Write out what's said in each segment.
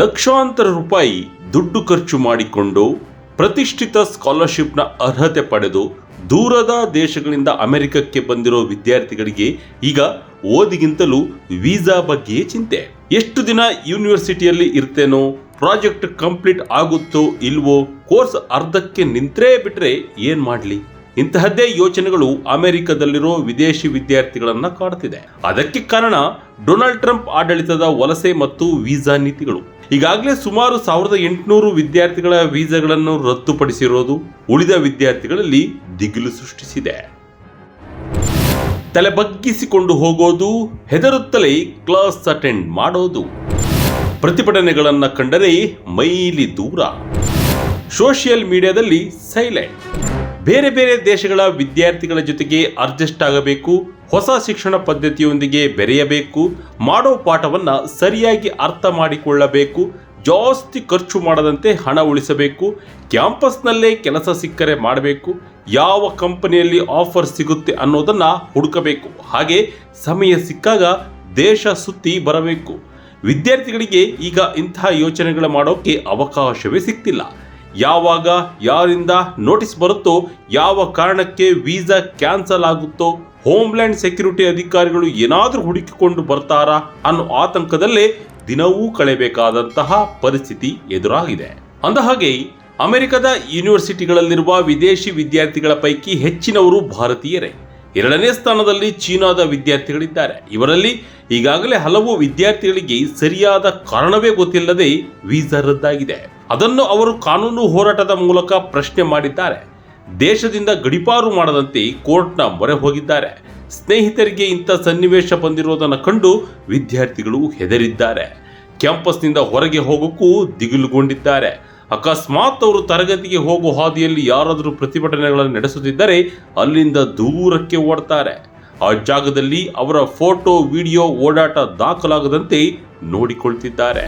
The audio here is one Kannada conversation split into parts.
ಲಕ್ಷಾಂತರ ರೂಪಾಯಿ ದುಡ್ಡು ಖರ್ಚು ಮಾಡಿಕೊಂಡು ಪ್ರತಿಷ್ಠಿತ ಸ್ಕಾಲರ್ಶಿಪ್ನ ಅರ್ಹತೆ ಪಡೆದು ದೂರದ ದೇಶಗಳಿಂದ ಅಮೆರಿಕಕ್ಕೆ ಬಂದಿರೋ ವಿದ್ಯಾರ್ಥಿಗಳಿಗೆ ಈಗ ಓದಿಗಿಂತಲೂ ವೀಸಾ ಬಗ್ಗೆಯೇ ಚಿಂತೆ. ಎಷ್ಟು ದಿನ ಯೂನಿವರ್ಸಿಟಿಯಲ್ಲಿ ಇರ್ತೇನೋ, ಪ್ರಾಜೆಕ್ಟ್ ಕಂಪ್ಲೀಟ್ ಆಗುತ್ತೋ ಇಲ್ವೋ ಕೋರ್ಸ್ ಅರ್ಧಕ್ಕೆ ನಿಂತ್ರೇ ಬಿಟ್ರೆ ಏನು ಮಾಡ್ಲಿ? ಇಂತಹದ್ದೇ ಯೋಚನೆಗಳು ಅಮೆರಿಕದಲ್ಲಿರೋ ವಿದೇಶಿ ವಿದ್ಯಾರ್ಥಿಗಳನ್ನು ಕಾಡ್ತಿದೆ. ಅದಕ್ಕೆ ಕಾರಣ ಡೊನಾಲ್ಡ್ ಟ್ರಂಪ್ ಆಡಳಿತದ ವಲಸೆ ಮತ್ತು ವೀಸಾ ನೀತಿಗಳು. ಈಗಾಗಲೇ ಸುಮಾರು ಸಾವಿರದ ಎಂಟುನೂರು ವಿದ್ಯಾರ್ಥಿಗಳ ವೀಸಾಗಳನ್ನು ರದ್ದುಪಡಿಸಿರೋದು ಉಳಿದ ವಿದ್ಯಾರ್ಥಿಗಳಲ್ಲಿ ದಿಗಿಲು ಸೃಷ್ಟಿಸಿದೆ. ತಲೆ ಬಗ್ಗಿಸಿಕೊಂಡು ಹೋಗೋದು, ಹೆದರುತ್ತಲೇ ಕ್ಲಾಸ್ ಅಟೆಂಡ್ ಮಾಡೋದು. ಪ್ರತಿಭಟನೆಗಳನ್ನು ಕಂಡರೆ ಮೈಲಿ ದೂರ. ಸೋಷಿಯಲ್ ಮೀಡಿಯಾದಲ್ಲಿ ಸೈಲೆಂಟ್. ಬೇರೆ ಬೇರೆ ದೇಶಗಳ ವಿದ್ಯಾರ್ಥಿಗಳ ಜೊತೆಗೆ ಅಡ್ಜಸ್ಟ್ ಆಗಬೇಕು, ಹೊಸ ಶಿಕ್ಷಣ ಪದ್ಧತಿಯೊಂದಿಗೆ ಬೆರೆಯಬೇಕು, ಮಾಡೋ ಪಾಠವನ್ನು ಸರಿಯಾಗಿ ಅರ್ಥ ಮಾಡಿಕೊಳ್ಳಬೇಕು, ಜಾಸ್ತಿ ಖರ್ಚು ಮಾಡದಂತೆ ಹಣ ಉಳಿಸಬೇಕು, ಕ್ಯಾಂಪಸ್ನಲ್ಲೇ ಕೆಲಸ ಸಿಕ್ಕರೆ ಮಾಡಬೇಕು, ಯಾವ ಕಂಪನಿಯಲ್ಲಿ ಆಫರ್ ಸಿಗುತ್ತೆ ಅನ್ನೋದನ್ನು ಹುಡುಕಬೇಕು. ಹಾಗೆ ಸಮಯ ಸಿಕ್ಕಾಗ ದೇಶ ಸುತ್ತಿ ಬರಬೇಕು. ವಿದ್ಯಾರ್ಥಿಗಳಿಗೆ ಈಗ ಇಂತಹ ಯೋಚನೆಗಳು ಮಾಡೋಕ್ಕೆ ಅವಕಾಶವೇ ಸಿಗ್ತಿಲ್ಲ ಯಾವಾಗ, ಯಾರಿಂದ ನೋಟಿಸ್ ಬರುತ್ತೋ, ಯಾವ ಕಾರಣಕ್ಕೆ ವೀಸಾ ಕ್ಯಾನ್ಸಲ್ ಆಗುತ್ತೋ, ಹೋಮ್ಲ್ಯಾಂಡ್ ಸೆಕ್ಯೂರಿಟಿ ಅಧಿಕಾರಿಗಳು ಏನಾದರೂ ಹುಡುಕಿಕೊಂಡು ಬರ್ತಾರಾ ಅನ್ನೋ ಆತಂಕದಲ್ಲೇ ದಿನವೂ ಕಳೆಯಬೇಕಾದಂತಹ ಪರಿಸ್ಥಿತಿ ಎದುರಾಗಿದೆ. ಅಂದಹಾಗೆ ಅಮೆರಿಕದ ಯೂನಿವರ್ಸಿಟಿಗಳಲ್ಲಿರುವ ವಿದೇಶಿ ವಿದ್ಯಾರ್ಥಿಗಳ ಪೈಕಿ ಹೆಚ್ಚಿನವರು ಭಾರತೀಯರೇ. ಎರಡನೇ ಸ್ಥಾನದಲ್ಲಿ ಚೀನಾದ ವಿದ್ಯಾರ್ಥಿಗಳಿದ್ದಾರೆ. ಇವರಲ್ಲಿ ಈಗಾಗಲೇ ಹಲವು ವಿದ್ಯಾರ್ಥಿಗಳಿಗೆ ಸರಿಯಾದ ಕಾರಣವೇ ಗೊತ್ತಿಲ್ಲದೆ ವೀಸಾ ರದ್ದಾಗಿದೆ. ಅದನ್ನು ಅವರು ಕಾನೂನು ಹೋರಾಟದ ಮೂಲಕ ಪ್ರಶ್ನೆ ಮಾಡಿದ್ದಾರೆ. ದೇಶದಿಂದ ಗಡಿಪಾರು ಮಾಡದಂತೆ ಕೋರ್ಟ್ನ ಮೊರೆ ಹೋಗಿದ್ದಾರೆ. ಸ್ನೇಹಿತರಿಗೆ ಇಂಥ ಸನ್ನಿವೇಶ ಬಂದಿರೋದನ್ನು ಕಂಡು ವಿದ್ಯಾರ್ಥಿಗಳು ಹೆದರಿದ್ದಾರೆ. ಕ್ಯಾಂಪಸ್ನಿಂದ ಹೊರಗೆ ಹೋಗೋಕ್ಕೂ ದಿಗಿಲುಗೊಂಡಿದ್ದಾರೆ. ಅಕಸ್ಮಾತ್ ಅವರು ತರಗತಿಗೆ ಹೋಗುವ ಹಾದಿಯಲ್ಲಿ ಯಾರಾದರೂ ಪ್ರತಿಭಟನೆಗಳನ್ನು ನಡೆಸುತ್ತಿದ್ದರೆ ಅಲ್ಲಿಂದ ದೂರಕ್ಕೆ ಓಡ್ತಾರೆ. ಆ ಜಾಗದಲ್ಲಿ ಅವರ ಫೋಟೋ, ವಿಡಿಯೋ ಓಡಾಟ ದಾಖಲಾಗದಂತೆ ನೋಡಿಕೊಳ್ತಿದ್ದಾರೆ.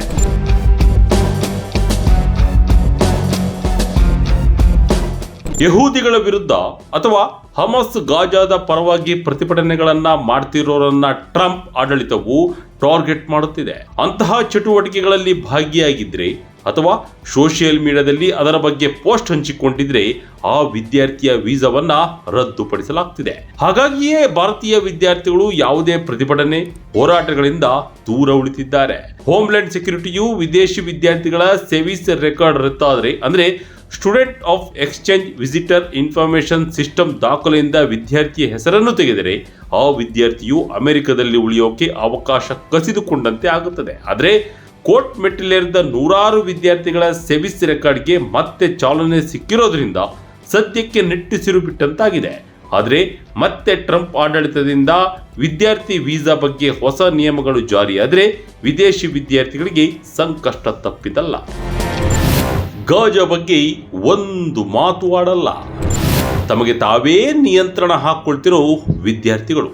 ಯಹೂದಿಗಳ ವಿರುದ್ಧ ಅಥವಾ ಹಮಸ್ ಗಾಜಾದ ಪರವಾಗಿ ಪ್ರತಿಭಟನೆಗಳನ್ನ ಮಾಡ್ತಿರೋರನ್ನ ಟ್ರಂಪ್ ಆಡಳಿತವು ಟಾರ್ಗೆಟ್ ಮಾಡುತ್ತಿದೆ. ಅಂತಹ ಚಟುವಟಿಕೆಗಳಲ್ಲಿ ಭಾಗಿಯಾಗಿದ್ರೆ ಅಥವಾ ಸೋಷಿಯಲ್ ಮೀಡಿಯಾದಲ್ಲಿ ಅದರ ಬಗ್ಗೆ ಪೋಸ್ಟ್ ಹಂಚಿಕೊಂಡಿದ್ರೆ ಆ ವಿದ್ಯಾರ್ಥಿಯ ವೀಸಾವನ್ನ ರದ್ದುಪಡಿಸಲಾಗ್ತಿದೆ. ಹಾಗಾಗಿಯೇ ಭಾರತೀಯ ವಿದ್ಯಾರ್ಥಿಗಳು ಯಾವುದೇ ಪ್ರತಿಭಟನೆ, ಹೋರಾಟಗಳಿಂದ ದೂರ ಉಳಿತಿದ್ದಾರೆ. ಹೋಮ್ಲ್ಯಾಂಡ್ ಸೆಕ್ಯೂರಿಟಿಯು ವಿದೇಶಿ ವಿದ್ಯಾರ್ಥಿಗಳ ಸೇವಿಸ್ ರೆಕಾರ್ಡ್ ರದ್ದಾದ್ರೆ ಅಂದ್ರೆ student of exchange visitor information system ದಾಖಲೆಯಿಂದ ವಿದ್ಯಾರ್ಥಿಯ ಹೆಸರನ್ನು ತೆಗೆದರೆ ಆ ವಿದ್ಯಾರ್ಥಿಯು ಅಮೆರಿಕದಲ್ಲಿ ಉಳಿಯೋಕೆ ಅವಕಾಶ ಕಸಿದುಕೊಂಡಂತೆ ಆಗುತ್ತದೆ. ಆದರೆ ಕೋರ್ಟ್ ಮೆಟ್ಟಿಲೇರಿದ ನೂರಾರು ವಿದ್ಯಾರ್ಥಿಗಳ ಸೆವಿಸ್ ರೆಕಾರ್ಡ್ಗೆ ಮತ್ತೆ ಚಾಲನೆ ಸಿಕ್ಕಿರೋದ್ರಿಂದ ಸದ್ಯಕ್ಕೆ ನಿಟ್ಟುಸಿರು ಬಿಟ್ಟಂತಾಗಿದೆ ಆದರೆ ಮತ್ತೆ ಟ್ರಂಪ್ ಆಡಳಿತದಿಂದ ವಿದ್ಯಾರ್ಥಿ ವೀಸಾ ಬಗ್ಗೆ ಹೊಸ ನಿಯಮಗಳು ಜಾರಿಯಾದರೆ ವಿದೇಶಿ ವಿದ್ಯಾರ್ಥಿಗಳಿಗೆ ಸಂಕಷ್ಟ ತಪ್ಪಿದಲ್ಲ ಗಾಜಾ ಬಗ್ಗೆ ಒಂದು ಮಾತು ಆಡಲ್ಲ. ತಮಗೆ ತಾವೇ ನಿಯಂತ್ರಣ ಹಾಕ್ಕೊಳ್ತಿರೋ ವಿದ್ಯಾರ್ಥಿಗಳು.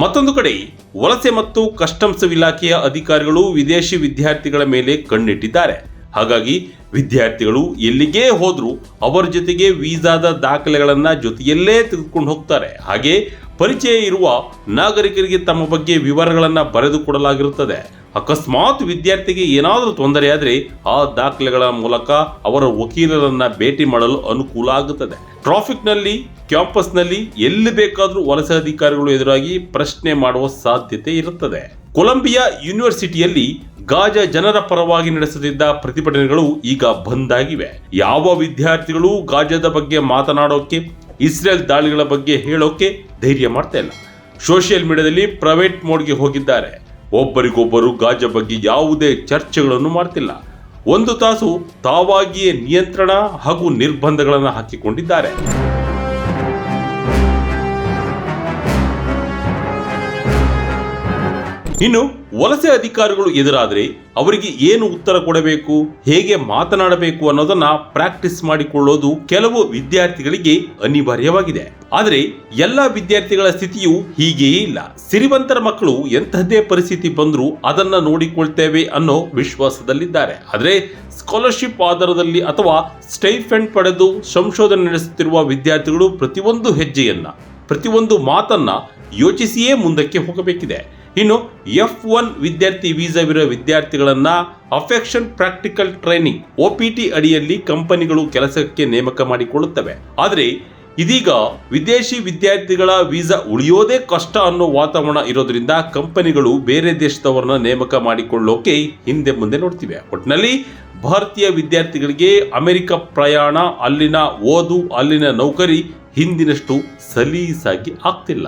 ಮತ್ತೊಂದು ಕಡೆ, ವಲಸೆ ಮತ್ತು ಕಸ್ಟಮ್ಸ್ ಇಲಾಖೆಯ ಅಧಿಕಾರಿಗಳು ವಿದೇಶಿ ವಿದ್ಯಾರ್ಥಿಗಳ ಮೇಲೆ ಕಣ್ಣಿಟ್ಟಿದ್ದಾರೆ. ಹಾಗಾಗಿ, ವಿದ್ಯಾರ್ಥಿಗಳು ಎಲ್ಲಿಗೇ ಹೋದರೂ ಅವರ ಜೊತೆಗೆ ವೀಸಾದ ದಾಖಲೆಗಳನ್ನು ಜೊತೆಯಲ್ಲೇ ತೆಗೆದುಕೊಂಡು ಹೋಗ್ತಾರೆ. ಹಾಗೆ, ಪರಿಚಯ ಇರುವ ನಾಗರಿಕರಿಗೆ ತಮ್ಮ ಬಗ್ಗೆ ವಿವರಗಳನ್ನು ಬರೆದು ಕೊಡಲಾಗಿರುತ್ತದೆ. ಅಕಸ್ಮಾತ್ ವಿದ್ಯಾರ್ಥಿಗೆ ಏನಾದರೂ ತೊಂದರೆಯಾದರೆ ಆ ದಾಖಲೆಗಳ ಮೂಲಕ ಅವರ ವಕೀಲರನ್ನ ಭೇಟಿ ಮಾಡಲು ಅನುಕೂಲ ಆಗುತ್ತದೆ. ಟ್ರಾಫಿಕ್ನಲ್ಲಿ, ಕ್ಯಾಂಪಸ್ನಲ್ಲಿ ಎಲ್ಲಿ ಬೇಕಾದರೂ ವಲಸೆ ಅಧಿಕಾರಿಗಳು ಎದುರಾಗಿ ಪ್ರಶ್ನೆ ಮಾಡುವ ಸಾಧ್ಯತೆ ಇರುತ್ತದೆ. ಕೊಲಂಬಿಯಾ ಯೂನಿವರ್ಸಿಟಿಯಲ್ಲಿ ಗಾಜಾ ಜನರ ಪರವಾಗಿ ನಡೆಸುತ್ತಿದ್ದ ಪ್ರತಿಭಟನೆಗಳು ಈಗ ಬಂದ್ ಆಗಿವೆ ಯಾವ ವಿದ್ಯಾರ್ಥಿಗಳು ಗಾಜಾದ ಬಗ್ಗೆ ಮಾತನಾಡೋಕೆ, ಇಸ್ರೇಲ್ ದಾಳಿಗಳ ಬಗ್ಗೆ ಹೇಳೋಕೆ ಧೈರ್ಯ ಮಾಡ್ತಾ ಇಲ್ಲ. ಸೋಷಿಯಲ್ ಮೀಡಿಯಾದಲ್ಲಿ ಪ್ರೈವೇಟ್ ಮೋಡ್ಗೆ ಹೋಗಿದ್ದಾರೆ. ಒಬ್ಬರಿಗೊಬ್ಬರು ಗಾಜ ಬಗ್ಗೆ ಯಾವುದೇ ಚರ್ಚೆಗಳನ್ನು ಮಾಡ್ತಿಲ್ಲ. ಒಂದು ತಾಸು ತಾವಾಗಿಯೇ ನಿಯಂತ್ರಣ ಹಾಗೂ ನಿರ್ಬಂಧಗಳನ್ನು ಹಾಕಿಕೊಂಡಿದ್ದಾರೆ. ಇನ್ನು ವಲಸೆ ಅಧಿಕಾರಿಗಳು ಎದುರಾದರೆ ಅವರಿಗೆ ಏನು ಉತ್ತರ ಕೊಡಬೇಕು, ಹೇಗೆ ಮಾತನಾಡಬೇಕು ಅನ್ನೋದನ್ನ ಪ್ರಾಕ್ಟೀಸ್ ಮಾಡಿಕೊಳ್ಳೋದು ಕೆಲವು ವಿದ್ಯಾರ್ಥಿಗಳಿಗೆ ಅನಿವಾರ್ಯವಾಗಿದೆ. ಆದರೆ ಎಲ್ಲ ವಿದ್ಯಾರ್ಥಿಗಳ ಸ್ಥಿತಿಯು ಹೀಗೆಯೇ ಇಲ್ಲ. ಸಿರಿವಂತರ ಮಕ್ಕಳು ಎಂತಹದ್ದೇ ಪರಿಸ್ಥಿತಿ ಬಂದರೂ ಅದನ್ನ ನೋಡಿಕೊಳ್ತೇವೆ ಅನ್ನೋ ವಿಶ್ವಾಸದಲ್ಲಿದ್ದಾರೆ. ಆದರೆ ಸ್ಕಾಲರ್ಶಿಪ್ ಆಧಾರದಲ್ಲಿ ಅಥವಾ ಸ್ಟೈಫೆಂಡ್ ಪಡೆದು ಸಂಶೋಧನೆ ನಡೆಸುತ್ತಿರುವ ವಿದ್ಯಾರ್ಥಿಗಳು ಪ್ರತಿಯೊಂದು ಹೆಜ್ಜೆಯನ್ನ, ಪ್ರತಿಯೊಂದು ಮಾತನ್ನ ಯೋಚಿಸಿಯೇ ಮುಂದಕ್ಕೆ ಹೋಗಬೇಕಿದೆ. ಇನ್ನು ಎಫ್ ಒನ್ ವಿದ್ಯಾರ್ಥಿ ವೀಸಾವಿರೋ ವಿದ್ಯಾರ್ಥಿಗಳನ್ನ ಅಫೆಕ್ಷನ್ ಪ್ರಾಕ್ಟಿಕಲ್ ಟ್ರೈನಿಂಗ್ ಒಪಿಟಿ ಅಡಿಯಲ್ಲಿ ಕಂಪನಿಗಳು ಕೆಲಸಕ್ಕೆ ನೇಮಕ ಮಾಡಿಕೊಳ್ಳುತ್ತವೆ. ಆದರೆ, ಇದೀಗ ವಿದೇಶಿ ವಿದ್ಯಾರ್ಥಿಗಳ ವೀಸಾ ಉಳಿಯೋದೇ ಕಷ್ಟ ಅನ್ನೋ ವಾತಾವರಣ ಇರೋದ್ರಿಂದ ಕಂಪನಿಗಳು ಬೇರೆ ದೇಶದವರನ್ನ ನೇಮಕ ಮಾಡಿಕೊಳ್ಳೋಕೆ ಹಿಂದೆ ಮುಂದೆ ನೋಡ್ತಿವೆ. ಒಟ್ಟಿನಲ್ಲಿ ಭಾರತೀಯ ವಿದ್ಯಾರ್ಥಿಗಳಿಗೆ ಅಮೆರಿಕ ಪ್ರಯಾಣ, ಅಲ್ಲಿನ ಓದು, ಅಲ್ಲಿನ ನೌಕರಿ ಹಿಂದಿನಷ್ಟು ಸಲೀಸಾಗಿ ಆಗ್ತಿಲ್ಲ.